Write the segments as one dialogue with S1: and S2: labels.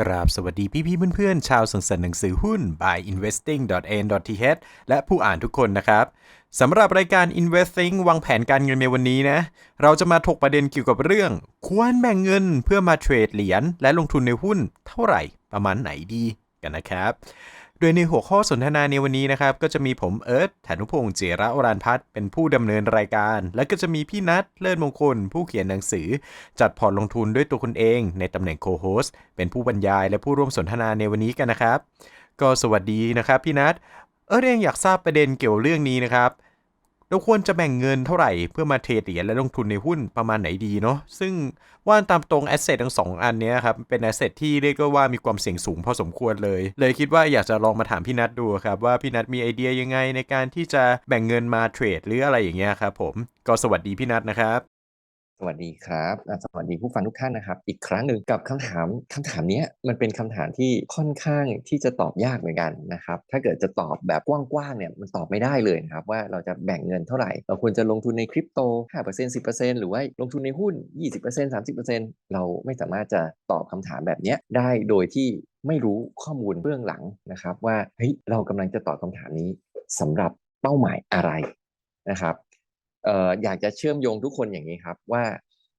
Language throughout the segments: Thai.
S1: กราบสวัสดีพี่พี่ๆเพื่อนๆ ชาวสังสรรค์หนังสือหุ้น by investing.n.th และผู้อ่านทุกคนนะครับสำหรับรายการ Investing วางแผนการเงินในวันนี้นะ เราจะมาถกประเด็นเกี่ยวกับเรื่อง ควรแบ่งเงินเพื่อมาเทรดเหรียญและลงทุนในหุ้นเท่าไหร่ประมาณไหนดีกันนะครับ โดยในหัวข้อสนทนาในวันนี้นะครับ ก็จะมีผมเอิร์ธฐานุพงศ์เจระอรันพัฒน์เป็นผู้ดำเนินรายการ และก็จะมีพี่นัทเลิศมงคล ผู้เขียนหนังสือ จัดพอร์ตลงทุนด้วยตัวคุณเอง ในตำแหน่งโคโฮสเป็นผู้บรรยายและผู้ร่วมสนทนาในวันนี้กันนะครับ ก็สวัสดีนะครับพี่นัทเอิร์ธเองอยากทราบประเด็นเกี่ยวเรื่องนี้นะครับ เราควรจะแบ่งเงินเท่าไหร่เพื่อมาเทรดเหรียญและลงทุนในหุ้นประมาณไหนดีเนาะซึ่งว่าตามตรงแอสเซททั้งสองอันนี้ครับ เป็นแอสเซทที่เรียกว่ามีความเสี่ยงสูงพอสมควรเลย เลยคิดว่าอยากจะลองมาถามพี่นัทดูครับ ว่าพี่นัทมีไอเดียยังไงในการที่จะแบ่งเงินมาเทรดหรืออะไรอย่างเงี้ยครับผมก็สวัสดีพี่นัทนะครับ
S2: วัสดีครับสวัสดีผู้ฟังทุกท่านนะครับ อีกครั้งหนึ่งกับคำถามคำถามนี้มันเป็นคำถามที่ค่อนข้างที่จะตอบยากเหมือนกันนะครับ ถ้าเกิดจะตอบแบบกว้างๆเนี่ยมันตอบไม่ได้เลยนะครับว่าเราจะแบ่งเงินเท่าไหร่ เราควรจะลงทุนในคริปโต 5% 10%หรือว่าลงทุนในหุ้น 20% 30%เราไม่สามารถจะตอบคำถามแบบนี้ได้โดยที่ไม่รู้ข้อมูลเบื้องหลังนะครับ ว่าเฮ้ยเรากำลังจะตอบคำถามนี้สำหรับเป้าหมายอะไรนะครับ อ่ออยากจะเชื่อมโยงทุกคนอย่างนี้ครับว่า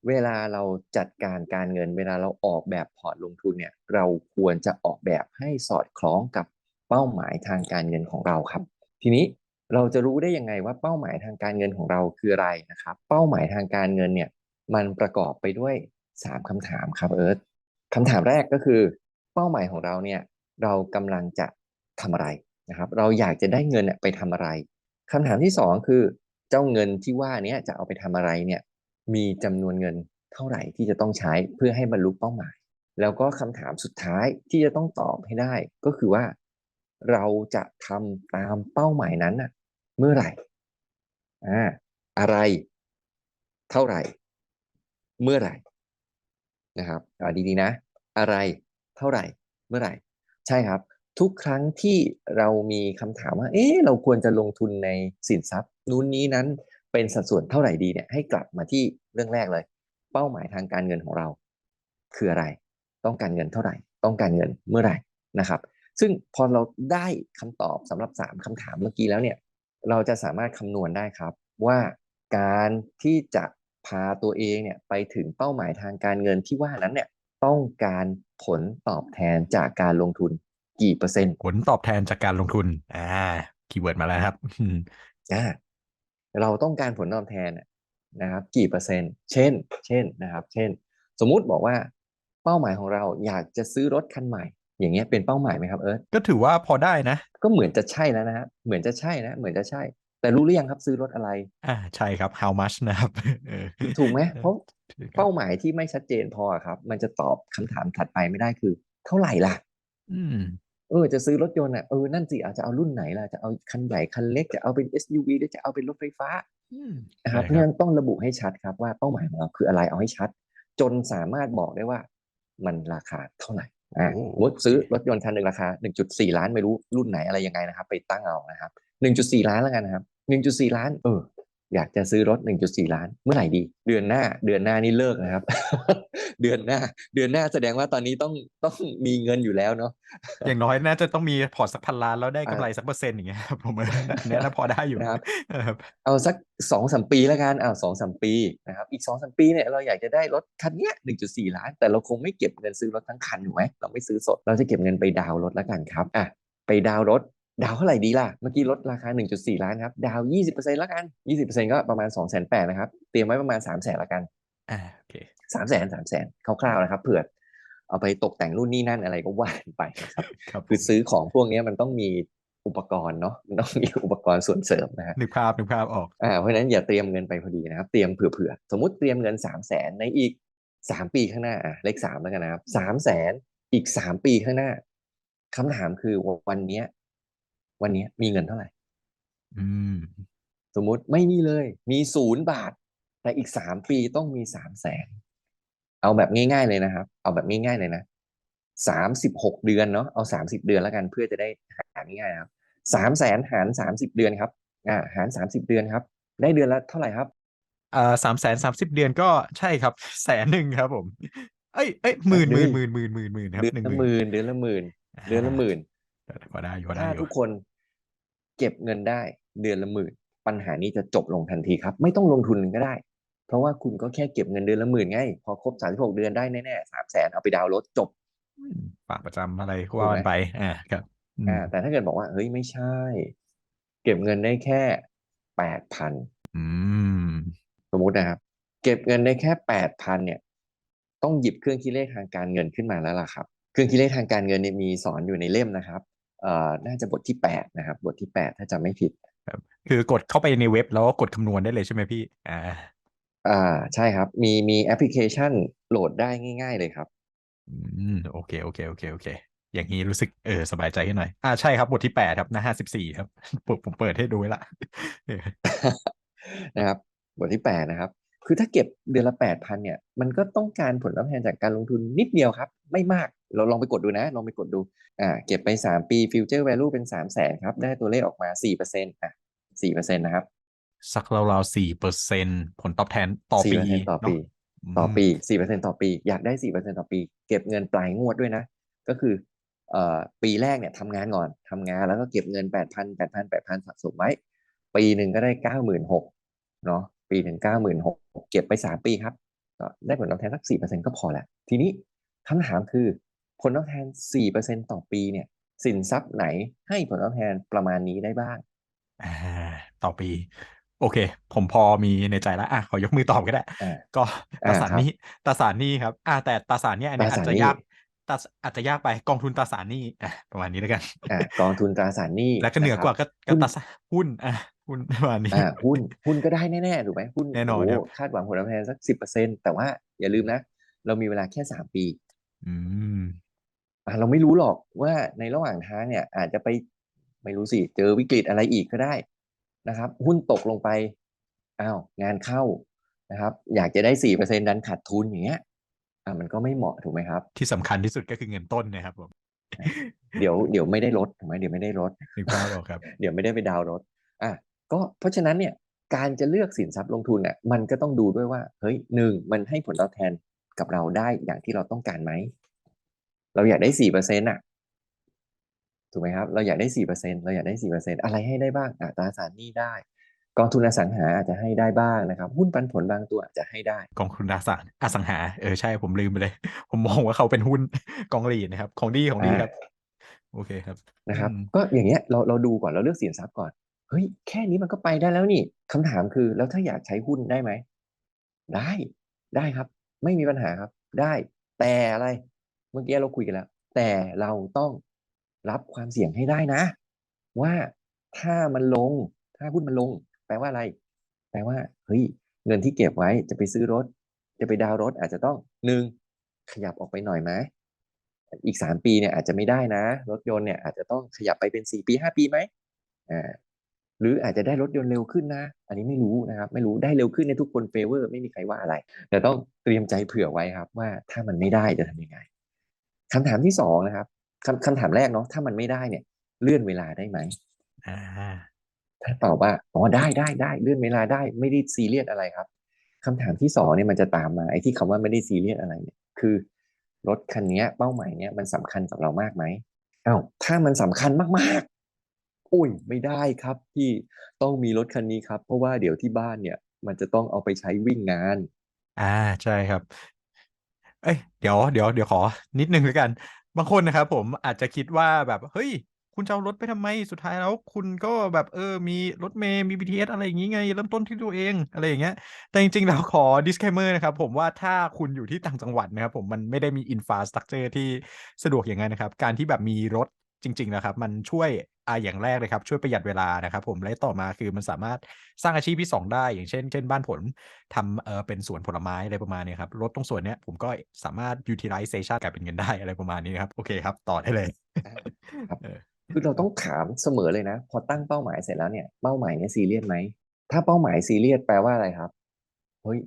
S2: เวลาเราจัดการการเงิน เวลาเราออกแบบพอร์ตลงทุนเนี่ยเราควรจะออกแบบให้สอดคล้องกับเป้าหมายทางการเงินของเราครับ ทีนี้เราจะรู้ได้ยังไงว่าเป้าหมายทางการเงินของเราคืออะไรนะครับ เป้าหมายทางการเงินเนี่ยมันประกอบไปด้วย 3คำถามครับเอิร์ธคำถามแรกก็คือ เป้าหมายของเราเนี่ยเรากำลังจะทำอะไรนะครับ เราอยากจะได้เงินเนี่ยไปทำอะไรคำถามที่สองคือ เจ้าเงินที่ว่าเนี้ยจะเอาไปทำอะไรเนี่ยมีจำนวนเงินเท่าไหร่ที่จะต้องใช้เพื่อให้บรรลุเป้าหมาย แล้วก็คำถามสุดท้ายที่จะต้องตอบให้ได้ ก็คือว่าเราจะทำตามเป้าหมายนั้นน่ะเมื่อไหร่อ่าอะไร เท่าไหร่ เมื่อไหร่นะครับอ่าดีๆนะ อะไรเท่าไหร่ เมื่อไหร่ ใช่ครับ ทุกครั้งที่เรามีคำถามว่า เอ๊ะเราควรจะลงทุนในสินทรัพย์ นู้นนี้นั้นเป็นสัดส่วนเท่าไหร่ดีเนี่ยให้กลับมาที่เรื่องแรกเลย เป้าหมายทางการเงินของเรา คืออะไร ต้องการเงินเท่าไหร่ ต้องการเงินเมื่อไหร่นะครับ ซึ่งพอเราได้คำตอบสำหรับ 3คำถามเมื่อกี้แล้วเนี่ยเราจะสามารถคำนวณได้ครับว่าการที่จะพาตัวเองเนี่ยไปถึงเป้าหมายทางการเงินที่ว่านั้นเนี่ยต้องการผลตอบแทนจากการลงทุนกี่เปอร์เซ็นต์
S1: ผลตอบแทนจากการลงทุนอ่าคีย์เวิร์ดมาแล้วครับ
S2: อ่า เราต้องการผลตอบแทนน่ะนะครับกี่เปอร์เซ็นต์ เช่น เช่นนะครับ เช่น สมมุติบอกว่าเป้าหมายของเราอยากจะซื้อรถคันใหม่ อย่างเงี้ยเป็นเป้าหมายไหมครับเอิร์ธ
S1: ก็ถือว่าพอได้นะ
S2: ก็เหมือนจะใช่แล้วนะฮะเหมือนจะใช่นะ เหมือนจะใช่ แต่รู้หรือยังครับซื้อรถอะไร
S1: อ่าใช่ครับ how much นะครับเออ
S2: ถูกไหมเพราะ
S1: ถูกครับ
S2: เป้าหมายที่ไม่ชัดเจนพอครับ มันจะตอบคำถามถัดไปไม่ได้คือ เท่าไหร่ล่ะ
S1: อืม
S2: เออจะซื้อรถยนต์อะเออนั่นสิอาจจะเอารุ่นไหนล่ะจะเอาคันใหญ่คันเล็กจะเอาเป็น SUV หรือจะเอาเป็นรถไฟฟ้า
S1: อืม
S2: นะครับ
S1: ใช่
S2: เพราะฉะนั้นต้องระบุให้ชัดครับว่าเป้าหมายของเราคืออะไรเอาให้ชัด จนสามารถบอกได้ว่ามันราคาเท่าไหร่อ่า
S1: โอ้
S2: สมมติซื้อรถยนต์คันหนึ่งราคา 1.4 ล้านไม่รู้รุ่นไหนอะไรยังไงนะครับ ไปตั้งเอานะครับ 1.4 ล้านแล้วกันนะครับ 1.4 ล้านเออ อยากจะซื้อรถ 1.4 ล้าน เมื่อไหร่ดี เดือนหน้า เดือนหน้านี่เลิกนะครับ เดือนหน้า เดือนหน้าแสดงว่าตอนนี้ต้องต้องมีเงินอยู่แล้วเนาะ
S1: อย่างน้อยน่าจะต้องมีพอร์ตสักพันล้านแล้วได้
S2: อ่า
S1: กำไรสักเปอร์เซ็นต์อย่างเงี้ยครับผมว่าอันเนี้ยน่าพอได้อยู่
S2: นะครับ
S1: ครับ
S2: เอาสักสองสามปีแล้วกันเอาสองสามปีนะครับ อีกสองสามปีเนี่ยเราอยากจะได้รถคันเนี้ยหนึ่งจุดสี่ล้าน แต่เราคงไม่เก็บเงินซื้อรถทั้งคันถูกไหมเราไม่ซื้อสด เราจะเก็บเงินไปดาวน์รถแล้วกันครับ อะ ไปดาวน์รถ ดาวน์เท่าไหร่ดีล่ะ เมื่อกี้รถราคา 1.4 ล้านครับ ดาวน์20%แล้วกัน 20%ก็ประมาณ 2 8 0 0 0นะครับ เตรียมไว้ประมาณ 3 0 0 0 0 0แล้วกัน
S1: อ่า โอเค
S2: 3 0 0 0 0 0 3 0 0 0 0คร่าวๆนะครับ เผื่อเอาไปตกแต่งนู่นนี่นั่นอะไรก็ว่ากันไปนะครับ
S1: ครับ
S2: คือซื้อของพวกเนี้ยมันต้องมีอุปกรณ์เนาะมันต้องมีอุปกรณ์ส่วนเสริมนะฮะ
S1: นึกภาพนึกภาพออก
S2: อ่าเพราะฉะนั้นอย่าเตรียมเงินไปพอดีนะครับ เตรียมเผื่อๆ สมมุติเตรียมเงินสามแสนในอีกสามปีข้างหน้าอะเลขสามแล้วกันนะครับสามแสนอีกสามปีข้างหน้าคำถามคือวันเนี้ย วันเนี้ยมีเงินเท่าไหร่
S1: อืม
S2: สมมุติไม่มีเลย มีศูนย์บาท แต่อีกสามปีต้องมีสามแสนเอาแบบง่ายๆเลยนะครับ เอาแบบง่ายๆเลยนะสามสิบหกเดือนเนาะเอาสามสิบเดือนแล้วกันเพื่อจะได้หารง่ายๆนะครับสามแสนหารสามสิบเดือนครับ อ่า หารสามสิบเดือนครับ ได้เดือนละเท่าไหร่ครับ
S1: อ่าสามแสนสามสิบเดือนก็ใช่ครับแสนหนึ่งครับผม เอ้ยเอ้ยหมื่นห
S2: เดื
S1: มื่
S2: อนน
S1: หมื่นหมื่นหมื่นหมื่นครับ
S2: เดือน
S1: หนึ่ง
S2: ละ
S1: ห
S2: ห
S1: มื่น
S2: มื่นเดือนละหมื่นเดือนละหมื่น
S1: อ่าพอได้อยู่พอได้
S2: ถ้า
S1: อยู่
S2: ทุกคน เก็บเงินได้เดือนละหมื่น ปัญหานี้จะจบลงทันทีครับ ไม่ต้องลงทุนก็ได้ เพราะว่าคุณก็แค่เก็บเงินเดือนละหมื่นไง พอครบสามสิบหกเดือนได้แน่ๆสามแสนเอาไปดาวน์รถจบ
S1: อืมฝากประจำอะไร
S2: ถูก
S1: ว่า
S2: ไหม
S1: กันไปอ่าครับอืม
S2: อ่าแต่ถ้าเกิดบอกว่าเฮ้ยไม่ใช่ เก็บเงินได้แค่แปดพัน
S1: อืม
S2: สมมุตินะครับ เก็บเงินได้แค่แปดพันเนี่ย ต้องหยิบเครื่องคิดเลขทางการเงินขึ้นมาแล้วล่ะครับ เครื่องคิดเลขทางการเงินเนี่ยมีสอนอยู่ในเล่มนะครับเอ่อ น่าจะบทที่แปดนะครับ บทที่แปดถ้าจำไม่ผิด
S1: คือกดเข้าไปในเว็บแล้วก็กดคำนวณได้เลยใช่ไหมพี่ อ่า
S2: อ่าใช่ครับ มีมีแอปพลิเคชันโหลดได้ง่ายๆเลยครับ
S1: อืมโอเคโอเคโอเคโอเค อย่างนี้รู้สึกเออสบายใจขึ้นหน่อย อ่าใช่ครับบทที่แปดครับหน้าห้าสิบสี่ครับผมผมเปิดให้ดูไว้ละเออ
S2: นะครับ บทที่แปดนะครับ คือถ้าเก็บเดือนละแปดพันเนี่ย มันก็ต้องการผลตอบแทนจากการลงทุนนิดเดียวครับ ไม่มาก เราลองไปกดดูนะ ลองไปกดดู อ่า เก็บไปสามปีฟิวเจอร์แวลูเป็นสามแสนครับ ได้ตัวเลขออกมาสี่เปอร์เซ็นต์อะสี่เปอร์เซ็นต์นะครับ
S1: สักราวๆสี่เปอร์เซ็นผลตอบแทนต่อ
S2: สี่
S1: ปี
S2: เปอร์เซ็นต์ต่อปี
S1: เนาะ
S2: ต่อ
S1: ม
S2: ปีสี่เปอร์เซ็นต่อปี อยากได้สี่เปอร์เซ็นต่อปี เก็บเงินปลายงวดด้วยนะ ก็คือ เอ่อ ปีแรกเนี่ยทำงานก่อนทำงานแล้วก็เก็บเงินแปดพันแปดพันแปดพันสะสมไว้ ปีหนึ่งก็ได้เก้าหมื่นหกเนาะ ปีหนึ่งเก้าหมื่นหกเก็บไปสามปีครับก็ได้ผลตอบแทนสักสี่เปอร์เซ็นก็พอแหละทีนี้คำถามคือผลตอบแทนสี่เปอร์เซ็นต่อปีเนี่ย สินทรัพย์ไหนให้ผลตอบแทนประมาณนี้ได้บ้าง
S1: อ่าต่อปี โอเค ผมพอมีในใจแล้วอะขอยกมือตอบก็ได้
S2: อ่า
S1: ก็ตรา
S2: อ่า
S1: สาร
S2: ครับ
S1: หนี้ตราสารหนี้ครับอ่าแต่ตราสารเนี่ยอันเนี้ย
S2: ตรา
S1: อาจ
S2: สาร
S1: จะ
S2: หนี้
S1: ยากตราอาจจะยากไปกองทุนตราสารหนี้อะประมาณนี้แล้วกัน
S2: อ่ากองทุนตราสารหนี้
S1: แล้วก็เหนือ
S2: นะครับ
S1: กว่าก็ก็
S2: หุ้น
S1: ตราสารหุ้นอะ หุ้นประมาณนี้
S2: อ่าหุ้นหุ้นก็ได้แน่ๆถูกไหมหุ้น
S1: แน่นอน
S2: โโห
S1: ครับ
S2: คาดหวังผลตอบแทนสักสิบเปอร์เซ็นแต่ว่าอย่าลืมนะ เรามีเวลาแค่สามปี
S1: อืม
S2: อ่าเราไม่รู้หรอกว่าในระหว่างทางเนี่ย อาจจะไปไม่รู้สิ เจอวิกฤตอะไรอีกก็ได้นะครับ หุ้นตกลงไปอ้าวงานเข้านะครับ อยากจะได้สี่เปอร์เซ็นดันขาดทุนอย่างเงี้ยอ่ามันก็ไม่เหมาะถูกไหมครับ
S1: ที่สำคัญที่สุดก็คือเงินต้นนะครับผม
S2: เดี๋ยวเดี๋ยวไม่ได้ลดถูกไหมเดี๋ยวไม่ได้ลด
S1: นึกภาพออกครับ
S2: เดี๋ยวไม่ได้ไปดาวน์รถอะ ก็เพราะฉะนั้นเนี่ยการจะเลือกสินทรัพย์ลงทุนเนี่ยมันก็ต้องดูด้วยว่าเฮ้ยหนึ่งมันให้ผลตอบแทนกับเราได้อย่างที่เราต้องการไหมเราอยากได้สี่เปอร์เซ็นต์อะถูกไหมครับ เราอยากได้สี่เปอร์เซ็นเราอยากได้สี่เปอร์เซ็นอะไรให้ได้บ้างอะตราสารหนี้ได้ กองทุนอสังหาอาจจะให้ได้บ้างนะครับ หุ้นปันผลบางตัวอาจจะให้ได้
S1: กองทุนอสังอสังหาเออใช่ผมลืมไปเลย ผมมองว่าเขาเป็นหุ้นกองหลีดนะครับ ของดีของดีครับ โอเคครับ
S2: นะครับ
S1: อืม
S2: ก็อย่างเงี้ยเราเราดูก่อนเราเลือกสินทรัพย์ก่อน เฮ้ยแค่นี้มันก็ไปได้แล้วนี่คำถามคือ แล้วถ้าอยากใช้หุ้นได้ไหม ได้ได้ครับ ไม่มีปัญหาครับ ได้ แต่อะไร เมื่อกี้เราคุยกันแล้ว แต่เราต้องรับความเสี่ยงให้ได้นะ ว่าถ้ามันลง ถ้าหุ้นมันลง แปลว่าอะไร แปลว่าเฮ้ยเงินที่เก็บไว้จะไปซื้อรถ จะไปดาวรถอาจจะต้องหนึ่งขยับออกไปหน่อยไหมอีกสามปีเนี่ยอาจจะไม่ได้นะ รถยนต์เนี่ยอาจจะต้องขยับไปเป็นสี่ปีห้าปีไหมอ่า หรืออาจจะได้รถยนต์เร็วขึ้นนะ อันนี้ไม่รู้นะครับ ไม่รู้ได้เร็วขึ้นในยทุกคนเฟเวอร์ไม่มีใครว่าอะไร แต่ต้องเตรียมใจเผื่อไว้ครับ ว่าถ้ามันไม่ได้จะทำยังไงคำถามที่สองนะครับคำคำถามแรกเนาะถ้ามันไม่ได้เนี่ย เลื่อนเวลาได้ไหม
S1: อ่า
S2: ถ้าตอบว่าอ๋อได้ได้ได้เลื่อนเวลาได้ไม่ได้ซีเรียสอะไรครับคำถามที่สองเนี่ยมันจะตามมาไอ้ที่คำว่าไม่ได้ซีเรียสอะไรเนี่ยคือรถคันเนี้ยเป้าหมายเนี้ยมันสำคัญกับเรามากไหมอ้าวถ้ามันสำคัญมากๆ อุ้ยไม่ได้ครับที่ต้องมีรถคันนี้ครับ เพราะว่าเดี๋ยวที่บ้านเนี่ย มันจะต้องเอาไปใช้วิ่งงาน
S1: อ่าใช่ครับ เอ้ยเดี๋ยวเดี๋ยวเดี๋ยวขอ นิดนึงแล้วกัน บางคนนะครับผมอาจจะคิดว่าแบบเฮ้ย คุณจะเอารถไปทำไมสุดท้ายแล้ว คุณก็แบบเออ มีรถเมล์มี BTS อะไรอย่างงี้ไง เริ่มต้นที่ตัวเองอะไรอย่างเงี้ย แต่จริงๆแล้วขอ disclaimer นะครับผมว่าถ้าคุณอยู่ที่ต่างจังหวัดนะครับผมมันไม่ได้มี infrastructure ที่สะดวกอย่างนั้นนะครับ การที่แบบมีรถ จริง ๆ นะครับ มันช่วยอ่าอย่างแรกเลยครับ ช่วยประหยัดเวลานะครับผมและต่อมาคือมันสามารถสร้างอาชีพที่สองได้ อย่างเช่น เช่นบ้านผลทำเออเป็นสวนผลไม้อะไรประมาณนี้ครับรถตรงส่วนเนี้ยผมก็สามารถ utilization กลายเป็นเงินได้อะไรประมาณนี้นะครับ โอเคครับ ต่อได้เลย
S2: ครับ
S1: เออ
S2: คือเราต้องถามเสมอเลยนะ พอตั้งเป้าหมายเสร็จแล้วเนี่ยเป้าหมายเนี่ยซีเรียสไหมถ้าเป้าหมายซีเรียสแปลว่าอะไรครับเฮ้ย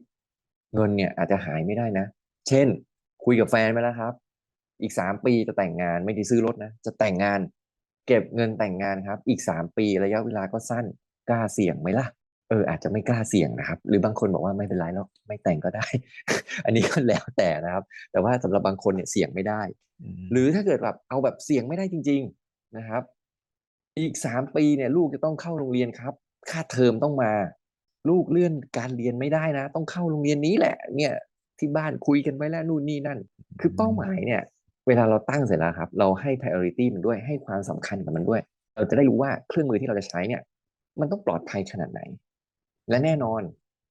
S2: เงินเนี่ยอาจจะหายไม่ได้นะ เช่น คุยกับแฟนไปแล้วครับ อีกสามปีจะแต่งงานไม่ได้ซื้อรถนะ จะแต่งงาน เก็บเงินแต่งงานครับ อีกสามปีระยะเวลาก็สั้นกล้าเสี่ยงไหมล่ะเอออาจจะไม่กล้าเสี่ยงนะครับ หรือบางคนบอกว่าไม่เป็นไรแล้วไม่แต่งก็ได้ อันนี้ก็แล้วแต่นะครับ แต่ว่าสำหรับบางคนเนี่ยเสี่ยงไม่ได้
S1: อืม
S2: หรือถ้าเกิดแบบเอาแบบเสี่ยงไม่ได้จริง ๆนะครับ อีกสามปีเนี่ย ลูกจะต้องเข้าโรงเรียนครับ ค่าเทอมต้องมา ลูกเลื่อนการเรียนไม่ได้นะ ต้องเข้าโรงเรียนนี้แหละ เนี่ยที่บ้านคุยกันไว้แล้วนู่นนี่นั่น คือเป้าหมายเนี่ย เวลาเราตั้งเสร็จแล้วครับ เราให้ priority มันด้วยให้ความสำคัญกับมันด้วย เราจะได้รู้ว่าเครื่องมือที่เราจะใช้เนี่ย มันต้องปลอดภัยขนาดไหน และแน่นอน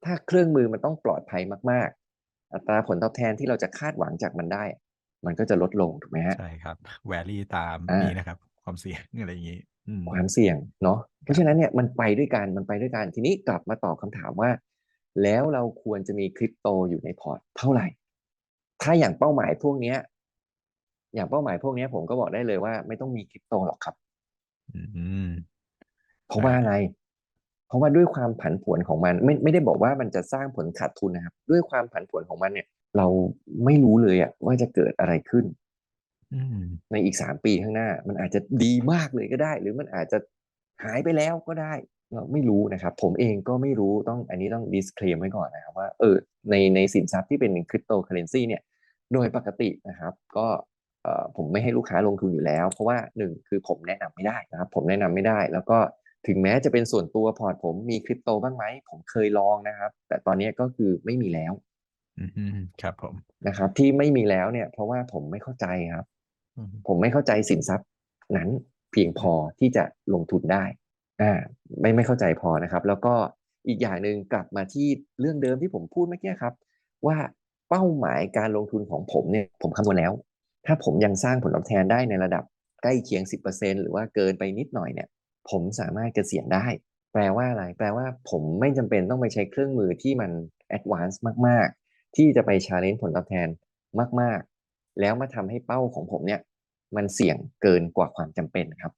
S2: ถ้าเครื่องมือมันต้องปลอดภัยมาก ๆ อัตราผลตอบแทนที่เราจะคาดหวังจากมันได้ มันก็จะลดลงถูกไหมฮะ
S1: ใช่ครับแวรี่ตาม
S2: อ่านี้
S1: นี้นะครับ ความเสี่ยงอะไรอย่างนี้อืม
S2: ความเสี่ยงเนาะเพราะฉะนั้นเนี่ยมันไปด้วยกันมันไปด้วยกันทีนี้กลับมาตอบคำถามว่า แล้วเราควรจะมีคริปโตอยู่ในพอร์ตเท่าไหร่ ถ้าอย่างเป้าหมายพวกเนี้ย อย่างเป้าหมายพวกเนี้ยผมก็บอกได้เลยว่าไม่ต้องมีคริปโตหรอกครับ
S1: อืม
S2: เพราะว่าอะไร เพราะว่าด้วยความผันผวนของมัน ไม่ไม่ได้บอกว่ามันจะสร้างผลขาดทุนนะครับ ด้วยความผันผวนของมันเนี่ย เราไม่รู้เลยอะว่าจะเกิดอะไรขึ้น
S1: อืม
S2: ในอีกสามปีข้างหน้า มันอาจจะดีมากเลยก็ได้ หรือมันอาจจะหายไปแล้วก็ได้เราไม่รู้นะครับ ผมเองก็ไม่รู้ต้องอันนี้ต้อง disclaim ไว้ก่อนนะครับว่าเออในในสินทรัพย์ที่เป็นคริปโตเคอเรนซีเนี่ย โดยปกตินะครับ ก็เอ่อ ผมไม่ให้ลูกค้าลงทุนอยู่แล้ว เพราะว่าหนึ่งคือผมแนะนำไม่ได้นะครับ ผมแนะนำไม่ได้ แล้วก็ถึงแม้จะเป็นส่วนตัวพอร์ตผมมีคริปโตบ้างไหม ผมเคยลองนะครับ แต่ตอนนี้ก็คือไม่มีแล้ว
S1: อืมครับผม
S2: นะครับ ที่ไม่มีแล้วเนี่ย เพราะว่าผมไม่เข้าใจครับ
S1: อืม
S2: ผมไม่เข้าใจสินทรัพย์นั้นเพียงพอที่จะลงทุนได้อ่าไม่ไม่เข้าใจพอนะครับ แล้วก็อีกอย่างหนึ่งกลับมาที่เรื่องเดิมที่ผมพูดเมื่อกี้ครับ ว่าเป้าหมายการลงทุนของผมเนี่ย ผมคำนวณแล้ว ถ้าผมยังสร้างผลตอบแทนได้ในระดับใกล้เคียง 10%หรือว่าเกินไปนิดหน่อยเนี่ย ผมสามารถเกษียณได้ แปลว่าอะไร แปลว่าผมไม่จำเป็นต้องไปใช้เครื่องมือที่มัน advance มาก ๆ ที่จะไป challenge ผลตอบแทนมาก ๆ แล้วมาทำให้เป้าของผมเนี่ย มันเสี่ยงเกินกว่าความจำเป็นครับ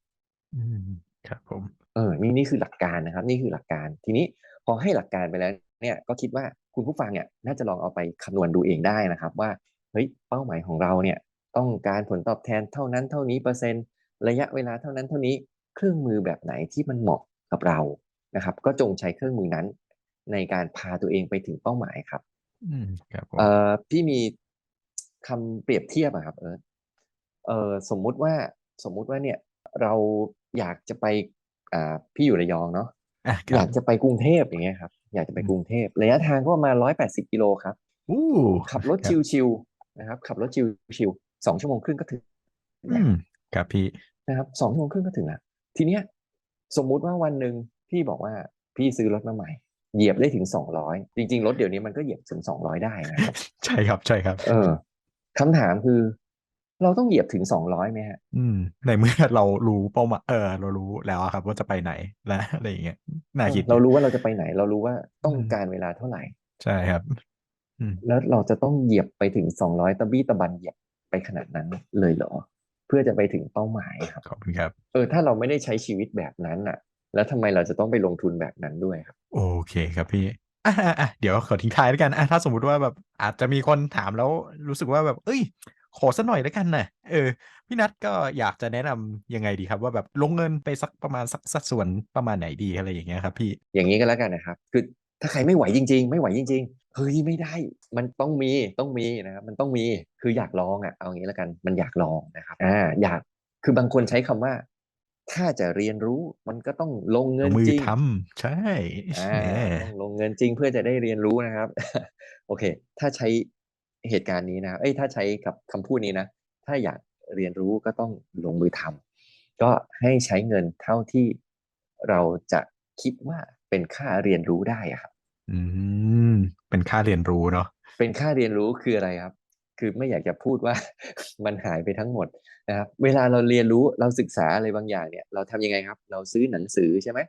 S1: อืมครับผม
S2: เออ นี่นี่คือหลักการนะครับ นี่คือหลักการ ทีนี้พอให้หลักการไปแล้วเนี่ย ก็คิดว่าคุณผู้ฟังเนี่ย น่าจะลองเอาไปคำนวณดูเองได้นะครับ ว่า เฮ้ย เป้าหมายของเราเนี่ย ต้องการผลตอบแทนเท่านั้นเท่านี้เปอร์เซ็นต์ระยะเวลาเท่านั้นเท่านี้เครื่องมือแบบไหนที่มันเหมาะกับเรานะครับ ก็จงใช้เครื่องมือนั้น ในการพาตัวเองไปถึงเป้าหมายครับ
S1: อืมครับผม
S2: เอ่อพี่มีคำเปรียบเทียบอะครับเออเออสมมุติว่าสมมุติว่าเนี่ย เราอยากจะไปอ่าพี่อยู่ระยองเนาะ
S1: อะค
S2: อ
S1: รั
S2: ยา
S1: บ
S2: กจะไปกรุงเทพอย่างเงี้ยครับ อยากจะไป
S1: อืม
S2: กรุงเทพระยะทางก็ประมาณร้อยแปดสิบกิโลครับ
S1: อู้
S2: ขับรถ
S1: ครับ
S2: ชิวๆนะครับ ขับรถชิวๆ สองชั่วโมงครึ่งก็ถึง
S1: อืมครับพี่
S2: นะครับสองชั่วโมงครึ่งก็ถึงแล้วทีเนี้ยสมมุติว่าวันหนึ่งพี่บอกว่าพี่ซื้อรถมาใหม่ เหยียบได้ถึงสองร้อยจริง ๆ รถเดี๋ยวนี้มันก็เหยียบถึงสองร้อยได้นะครับ
S1: ใช่ครับใช่ครับ
S2: เออคำถามคือ เราต้องเหยียบถึงสองร้อยไหมฮะ
S1: อืม ในเมื่อเรารู้เป้าหมายเออ เรารู้แล้วอะครับ ว่าจะไปไหนและอะไรอย่างเงี้ยน่าคิด
S2: เรารู้ว่าเราจะไปไหน เรารู้ว่าต้อง
S1: อืม
S2: การเวลาเท่าไหร่
S1: ใช่ครับอืม
S2: แล้วเราจะต้องเหยียบไปถึงสองร้อยตะบี้ตะบันเหยียบ ไปขนาดนั้นเลยเหรอ เพื่อจะไปถึงเป้าหมายครับ
S1: ขอบคุณครับ
S2: เออถ้าเราไม่ได้ใช้ชีวิตแบบนั้นน่ะ แล้วทำไมเราจะต้องไปลงทุนแบบนั้นด้วยครับ
S1: โอเคครับพี่อะอะอะเดี๋ยวขอทิ้งท้ายแล้วกันอะถ้าสมมุติว่าแบบอาจจะมีคนถามแล้วรู้สึกว่าแบบ เอ้ย ขอสักหน่อยแล้วกันนะเออพี่นัทก็อยากจะแนะนำยังไงดีครับ ว่าแบบลงเงินไปสักประมาณสักสัดส่วนประมาณไหนดีอะไรอย่างเงี้ยครับ พี่
S2: อย่างนี้ก็แล้วกันนะครับ คือถ้าใครไม่ไหวจริง ๆ ไม่ไหวจริงๆ เฮ้ยไม่ได้ มันต้องมีต้องมีนะครับมันต้องมีคืออยากลองอะเอางี้แล้วกันมันอยากลองนะครับอ่าอยากคือบางคนใช้คำว่า ถ้าจะเรียนรู้มันก็ต้องลงเงิ
S1: ล
S2: น
S1: งมือ
S2: จริง
S1: ทำใช่
S2: อ่า
S1: แหม
S2: ต้องลงเงินจริงเพื่อจะได้เรียนรู้นะครับ โอเค ถ้าใช้เหตุการณ์นี้นะเอ้ยถ้าใช้กับคำพูดนี้นะถ้าอยากเรียนรู้ก็ต้องลงมือทำก็ให้ใช้เงินเท่าที่เราจะคิดว่าเป็นค่าเรียนรู้ได้อะครับ
S1: อืม เป็นค่าเรียนรู้เนาะ
S2: เป็นค่าเรียนรู้คืออะไรครับ คือไม่อยากจะพูดว่า มันหายไปทั้งหมดนะครับ เวลาเราเรียนรู้เราศึกษาอะไรบางอย่างเนี่ย เราทำยังไงครับ เราซื้อหนังสือใช่ไหม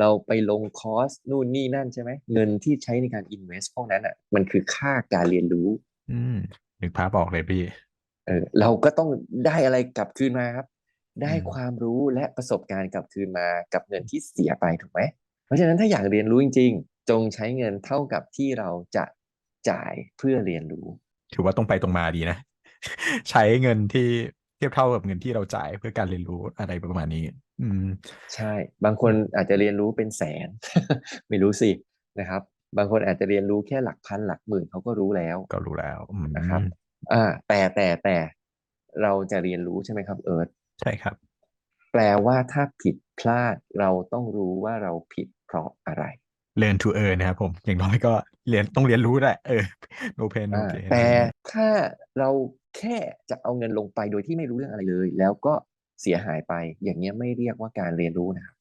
S2: เราไปลงคอร์สนู่นนี่นั่นใช่ไหมเงินที่ใช้ในการ invest พวกนั้นอะ มันคือค่าการเรียนรู้
S1: อืมนึกภาพออกเลยพี่
S2: เออ เราก็ต้องได้อะไรกลับคืนมาครับ ได้
S1: อืม
S2: ความรู้และประสบการณ์กลับคืนมากับเงินที่เสียไปถูกไหมเพราะฉะนั้นถ้าอยากเรียนรู้จริงๆ จงใช้เงินเท่ากับที่เราจะจ่ายเพื่อเรียนรู้
S1: ถือว่าตรงไปตรงมาดีนะ ใช้เงินที่ที่ทียบเท่ากับเงินที่เราจ่ายเพื่อการเรียนรู้อะไรประมาณนี้ อืม
S2: ใช่ บางคนอาจจะเรียนรู้เป็นแสน ไม่รู้สินะครับ บางคนอาจจะเรียนรู้แค่หลักพันหลักหมื่นเขาก็รู้แล้ว
S1: ก็รู้แล้วอืม
S2: นะครับ อ่า แต่แต่แต่เราจะเรียนรู้ใช่ไหมครับ เอิร์ธ
S1: ใช่ครับ
S2: แปลว่าถ้าผิดพลาดเราต้องรู้ว่าเราผิดเพราะอะไร
S1: learn to earn นะครับผมอย่างน้อยก็เรียนต้องเรียนรู้แหละเออ no pain no
S2: อ่า
S1: gain
S2: แต่ถ้าเราแค่จะเอาเงินลงไปโดยที่ไม่รู้เรื่องอะไรเลย แล้วก็เสียหายไป อย่างเงี้ยไม่เรียกว่าการเรียนรู้นะครับ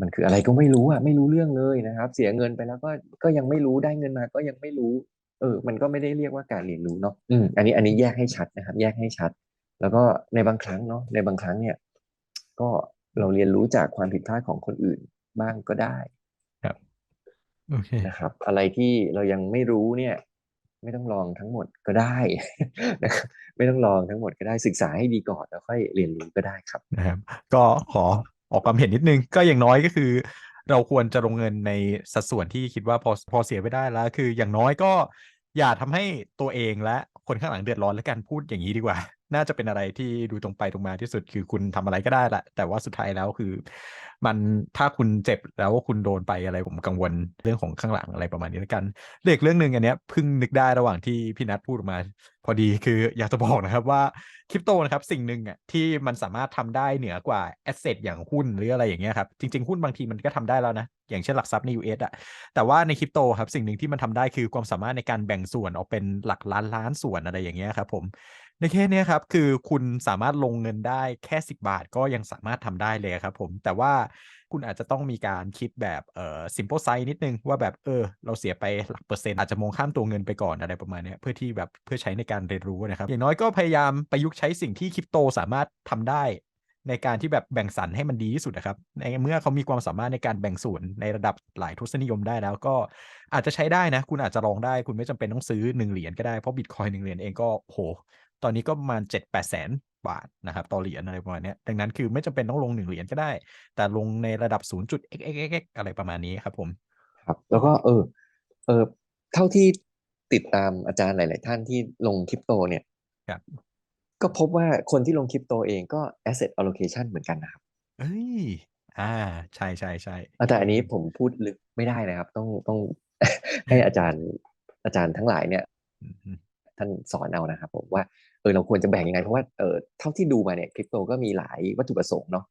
S2: มันคืออะไรก็ไม่รู้อะไม่รู้เรื่องเลยนะครับ เสียเงินไปแล้วก็ก็ยังไม่รู้ได้เงินมาก็ยังไม่รู้ เออ มันก็ไม่ได้เรียกว่าการเรียนรู้เนาะอืมอันนี้อันนี้แยกให้ชัดนะครับ แยกให้ชัด แล้วก็ในบางครั้งเนาะในบางครั้งเนี่ย ก็เราเรียนรู้จากความผิดพลาดของคนอื่นบ้างก็ได้
S1: โอเค
S2: นะครับ อะไรที่เรายังไม่รู้เนี่ย ไม่ต้องลองทั้งหมดก็ได้ นะครับไม่ต้องลองทั้งหมดก็ได้ศึกษาให้ดีก่อนแล้วค่อยเรียนรู้ก็ได้ครับ
S1: นะครับก็ขอออกความเห็นนิดนึง ก็อย่างน้อยก็คือ เราควรจะลงเงินในสัดส่วนที่คิดว่าพอพอเสียไปได้แล้ว คืออย่างน้อยก็อย่าทำให้ตัวเองและคนข้างหลังเดือดร้อนแล้วกันพูดอย่างนี้ดีกว่า น่าจะเป็นอะไรที่ดูตรงไปตรงมาที่สุดคือคุณทำอะไรก็ได้แหละแต่ว่าสุดท้ายแล้วคือมันถ้าคุณเจ็บแล้วว่าคุณโดนไปอะไรผมกังวลเรื่องของข้างหลังอะไรประมาณนี้แล้วกันเรื่องอีกเรื่องหนึ่งอันเนี้ยเพิ่งนึกได้ระหว่างที่พี่นัทพูดออกมา พอดีคืออยากจะบอกนะครับว่าคริปโตนะครับสิ่งหนึ่งอะที่มันสามารถทำได้เหนือกว่าแอสเซทอย่างหุ้นหรืออะไรอย่างเงี้ยครับจริง ๆ หุ้นบางทีมันก็ทำได้แล้วนะอย่างเช่นหลักทรัพย์ใน US อะแต่ว่าในคริปโตครับสิ่งหนึ่งที่มันทำได้คือความสามารถในการแบ่งส่วนออกเป็นหลักล้านล้านส่วนอะไรอย่างเงี้ยครับผมในเคสนี้ครับคือคุณสามารถลงเงินได้แค่ 10 บาทก็ยังสามารถทำได้เลยครับผมแต่ว่าคุณอาจจะต้องมีการคิดแบบเอ่อ simple size นิดนึงว่าแบบเออ เราเสียไปหลักเปอร์เซ็นต์อาจจะมองข้ามตัวเงินไปก่อนอะไรประมาณนี้เพื่อที่แบบเพื่อใช้ในการเรียนรู้นะครับ อย่างน้อยก็พยายามประยุกต์ใช้สิ่งที่คริปโตสามารถทำได้ ในการที่แบบแบ่งสรรให้มันดีที่สุดนะครับในเมื่อเขามีความสามารถในการแบ่งส่วนในระดับหลายทศนิยมได้แล้วก็อาจจะใช้ได้นะ คุณอาจจะลองได้ คุณไม่จำเป็นต้องซื้อ1เหรียญก็ได้เพราะบิตคอยหนึ่งเหรียญเองก็โหตอนนี้ก็ประมาณ7 8แสน บาทนะครับต่อเหรียญอะไรประมาณเนี้ยดังนั้นคือไม่จำเป็นต้องลง1เหรียญก็ได้ แต่ลงในระดับ 0.xxx อะไรประมาณนี้ครับผม
S2: ครับแล้วก็เออเออเท่าที่ติดตามอาจารย์หลาย ๆ ท่านที่ลงคริปโตเนี่ย
S1: ครับ
S2: ก็พบว่าคนที่ลงคริปโตเองก็ asset allocation เหมือนกันนะครับ
S1: เอ้ยอ่า ใช่ใช่ใช่
S2: อะแต่อันนี้ผมพูดลึกไม่ได้นะครับ ต้องต้องให้อาจารย์อาจารย์ทั้งหลายเนี่ย
S1: อืมอืม
S2: ท่านสอนเอานะครับผมว่าเออเราควรจะแบ่งยังไง เพราะว่าเออเท่าที่ดูมาเนี่ยคริปโตก็มีหลายวัตถุประสงค์เนาะ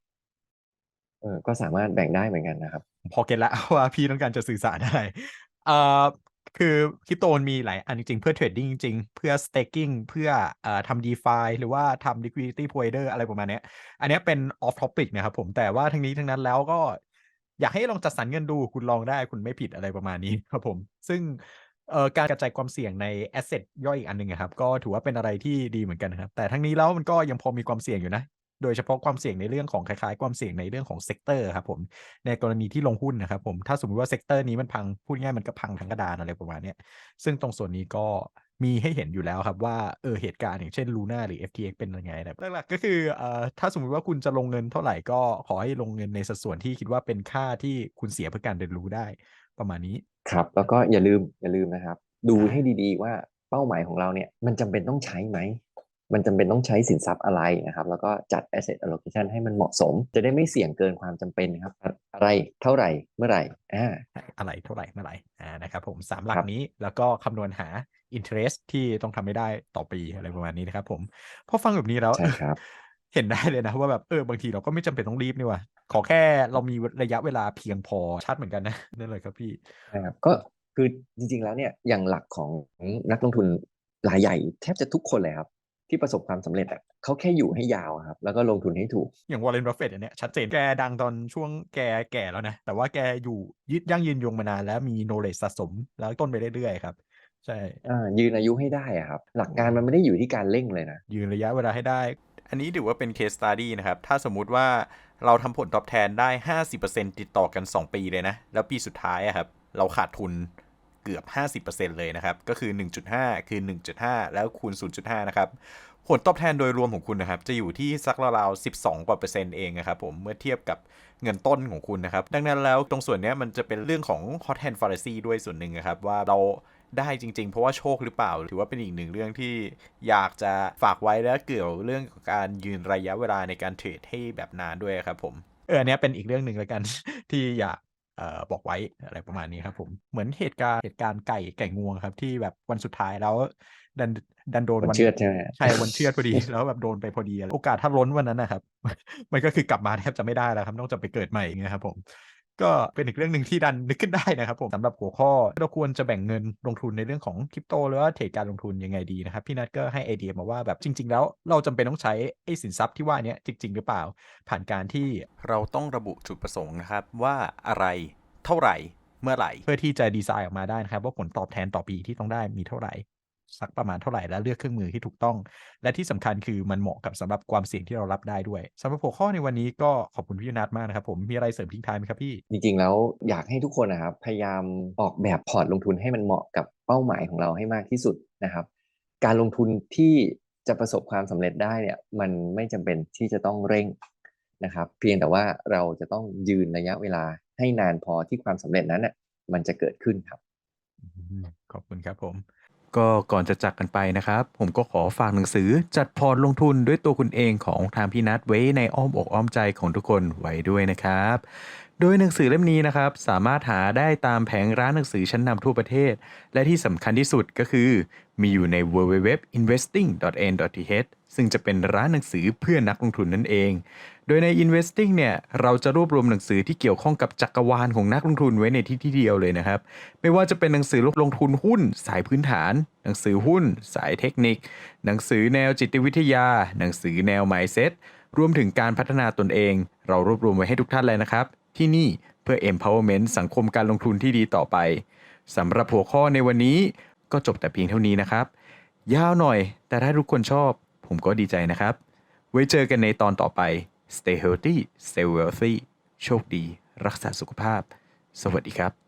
S2: เออก็สามารถแบ่งได้เหมือนกันนะครับ
S1: พอเก็ตละว่าพี่ต้องการจะสื่อสารอะไรเอ่อคือคริปโตมันมีหลายอันจริง ๆ เพื่อเทรดดิ้งจริง เพื่อ staking เพื่อเอ่อทำ DeFi หรือว่าทำ liquidity provider อะไรประมาณเนี้ยอันนี้เป็น off topic นะครับผมแต่ว่าทั้งนี้ทั้งนั้นแล้วก็อยากให้ลองจัดสรรเงินดูคุณลองได้คุณไม่ผิดอะไรประมาณนี้ครับผม ซึ่ง เอ่อการกระจายความเสี่ยงใน asset ย่อยอีกอันหนึ่งอะครับ ก็ถือว่าเป็นอะไรที่ดีเหมือนกันครับ แต่ทั้งนี้แล้วมันก็ยังพอมีความเสี่ยงอยู่นะ โดยเฉพาะความเสี่ยงในเรื่องของคล้ายๆ ความเสี่ยงในเรื่องของเซกเตอร์ครับผมในกรณีที่ลงหุ้นนะครับผมถ้าสมมติว่าเซกเตอร์นี้มันพังพูดง่ายมันก็พังทั้งกระดานอะไรประมาณนี้ซึ่งตรงส่วนนี้ก็มีให้เห็นอยู่แล้วครับว่าเออเหตุการณ์อย่างเช่น Luna หรือ FTX เป็นยังไงนะหลักๆก็คือเอ่อถ้าสมมุติว่าคุณจะลงเงินเท่าไหร่ก็ขอให้ลงเงินในสัดส่วนที่คิดว่าเป็นค่าที่คุณเสียเพื่อการเรียนรู้ได้ประมาณนี้
S2: ครับ แล้วก็อย่าลืมอย่าลืมนะครับ ดูให้ดีๆว่าเป้าหมายของเราเนี่ย มันจำเป็นต้องใช้ไหม มันจำเป็นต้องใช้สินทรัพย์อะไรนะครับ แล้วก็จัด asset allocation ให้มันเหมาะสม จะได้ไม่เสี่ยงเกินความจำเป็นนะครับ อะไรเท่าไหร่เมื่อไหร่อ่า
S1: อะไรเท่าไหร่เมื่อไหร่อ่านะครับผมสามหลั
S2: ครั
S1: ก
S2: บ
S1: นี้แล้วก็คำนวณหา interest ที่ต้องทำไม่ได้ต่อปีอะไรประมาณนี้นะครับ ผมพอฟังแบบนี้แล้ว
S2: ใช่ครับ
S1: เห็นได้เลยนะว่าแบบเออบางทีเราก็ไม่จำเป็นต้องรีบนี่หว่า ขอแค่เรามีระยะเวลาเพียงพอชัดเหมือนกันนะนั่นเลยครับพี่
S2: นะครับก็คือจริง ๆ แล้วเนี่ยอย่างหลักของนักลงทุนรายใหญ่แทบจะทุกคนเลยครับที่ประสบความสำเร็จอะเขาแค่อยู่ให้ยาวอะครับ แล้วก็ลงทุนให้ถูก
S1: อย่างวอร์เรนบัฟเฟตต์อันเนี้ยชัดเจนแกดังตอนช่วงแกแก่แล้วนะ แต่ว่าแกอยู่ยึดยั่งยืนยงมานานแล้วมี knowledge สะสมแล้วต้นไปเรื่อยๆครับใช่
S2: อ่ายืนอายุให้ได้อะครับ หลักการมันไม่ได้อยู่ที่การเร่งเลยนะ
S1: ยืนระยะเวลาให้ได้ อันนี้ถือว่าเป็น case study นะครับ ถ้าสมมุติว่า เราทำผลตอบแทนได้ 50%ติดต่อกัน 2 ปีเลยนะ แล้วปีสุดท้ายอะครับ เราขาดทุนเกือบ 50%เลยนะครับ ก็คือ 1.5 คือ 1.5 แล้วคูณ 0.5 นะครับ ผลตอบแทนโดยรวมของคุณนะครับ จะอยู่ที่สักราวๆ12กว่าเปอร์เซ็นต์เองนะครับผม เมื่อเทียบกับเงินต้นของคุณนะครับ ดังนั้นแล้วตรงส่วนนี้มันจะเป็นเรื่องของ hot hand fallacy ด้วยส่วนหนึ่งนะครับว่าเรา ได้จริง ๆ เพราะว่าโชคหรือเปล่า ถือว่าเป็นอีกหนึ่งเรื่องที่อยากจะฝากไว้แล้วเกี่ยวเรื่องของการยืนระยะเวลาในการเทรดให้แบบนานด้วยครับผมเอออันเนี้ยเป็นอีกเรื่องหนึ่งแล้วกัน ที่อยากเอ่อบอกไว้อะไรประมาณนี้ครับผมเหมือนเหตุการณ์เหตุการณ์ไก่ไก่งวงครับ ที่แบบวันสุดท้ายแล้วดันดันโดน
S2: วันเชือดใช่ไหม
S1: ใช่วันเชือดพอดี แล้วแบบโดนไปพอดี โอกาสถ้าล้นวันนั้นนะครับ มันก็คือกลับมาแทบจะไม่ได้แล้วครับ ต้องจะไปเกิดใหม่อย่างเงี้ยครับผม ก็เป็นอีกเรื่องหนึ่งที่ดันนึกขึ้นได้นะครับผมสำหรับหัวข้อเราควรจะแบ่งเงินลงทุนในเรื่องของคริปโตหรือว่าเทรดการลงทุนยังไงดีนะครับพี่นัทก็ให้ไอเดียมาว่าแบบจริง ๆ แล้วเราจำเป็นต้องใช้ไอสินทรัพย์ที่ว่านี้จริง ๆ หรือเปล่า ผ่านการที่เราต้องระบุจุดประสงค์นะครับว่าอะไรเท่าไหร่เมื่อไหร่ เพื่อที่จะดีไซน์ออกมาได้นะครับว่าผลตอบแทนต่อปีที่ต้องได้มีเท่าไหร่ สักประมาณเท่าไหร่และเลือกเครื่องมือที่ถูกต้อง และที่สำคัญคือมันเหมาะกับสำหรับความเสี่ยงที่เรารับได้ด้วยสำหรับหัวข้อในวันนี้ก็ขอบคุณพี่นัทมากนะครับผมมีอะไรเสริมทิ้งท้ายไหมครับพี่
S2: จริง ๆ แล้วอยากให้ทุกคนนะครับพยายามออกแบบพอร์ตลงทุนให้มันเหมาะกับเป้าหมายของเราให้มากที่สุดนะครับ การลงทุนที่จะประสบความสำเร็จได้เนี่ยมันไม่จำเป็นที่จะต้องเร่งนะครับ เพียงแต่ว่าเราจะต้องยืนระยะเวลาให้นานพอที่ความสำเร็จนั้นน่ะมันจะเกิดขึ้นครับ
S1: อืมขอบคุณครับผม ก็ก่อนจะจากกันไปนะครับ ผมก็ขอฝากหนังสือจัดพอร์ตลงทุนด้วยตัวคุณเองของทางพี่นัทไว้ในอ้อมอกอ้อมใจของทุกคนไว้ด้วยนะครับ โดยหนังสือเล่มนี้นะครับ สามารถหาได้ตามแผงร้านหนังสือชั้นนำทั่วประเทศ และที่สำคัญที่สุดก็คือ มีอยู่ใน www.investing.n.th ซึ่งจะเป็นร้านหนังสือเพื่อนักลงทุนนั่นเอง โดยใน Investing เนี่ย เราจะรวบรวมหนังสือที่เกี่ยวข้องกับจักรวาลของนักลงทุนไว้ในที่ที่เดียวเลยนะครับ ไม่ว่าจะเป็นหนังสือลงทุนหุ้น สายพื้นฐาน หนังสือหุ้น สายเทคนิค หนังสือแนวจิตวิทยา หนังสือแนว mindset รวมถึงการพัฒนาตนเอง เรารวบรวมไว้ให้ทุกท่านเลยนะครับ ที่นี่เพื่อ empowerment สังคมการลงทุนที่ดีต่อไปสำหรับหัวข้อในวันนี้ ก็จบแต่เพียงเท่านี้นะครับ ยาวหน่อย แต่ถ้าทุกคนชอบ ผมก็ดีใจนะครับ ไว้เจอกันในตอนต่อไป stay healthy stay wealthy โชคดี รักษาสุขภาพ สวัสดีครับ